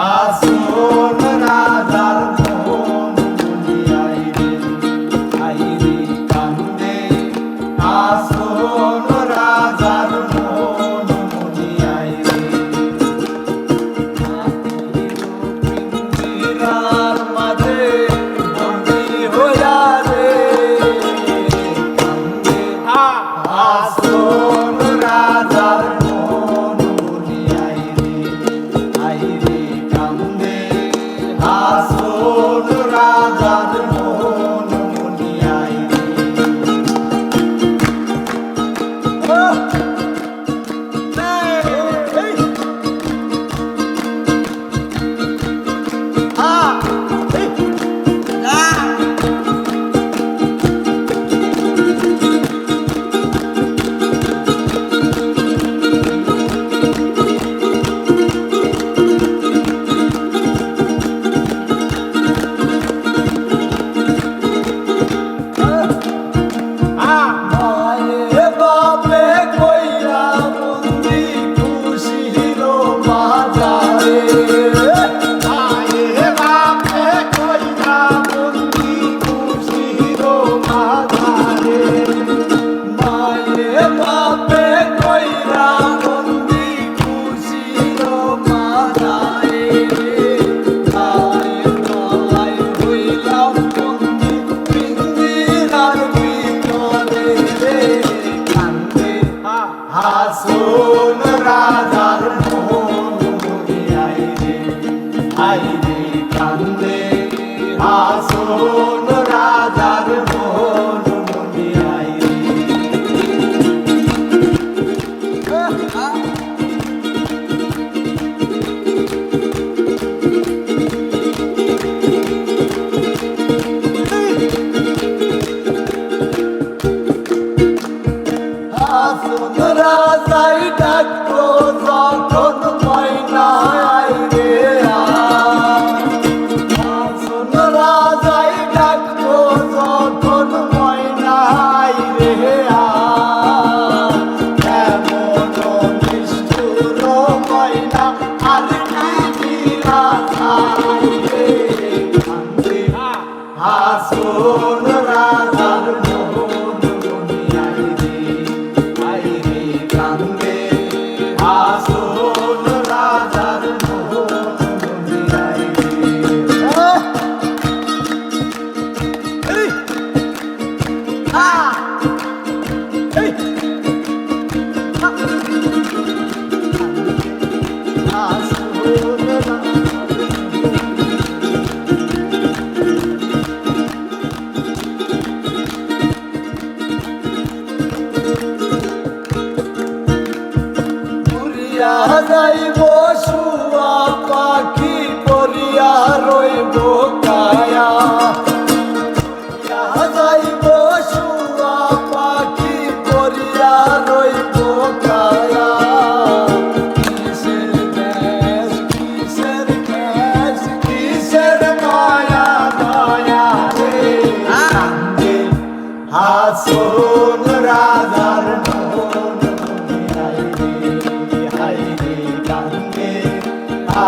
Awesome. Sur Raza নাই বসুয়া পাখি পরিয়া রইব কায়া। নাই বসুয়া পাখি পরিয়া রইব কায়া। কিসের দেশ কিসের দেশ কিসের মায়া দয়া রে? রাধার মন।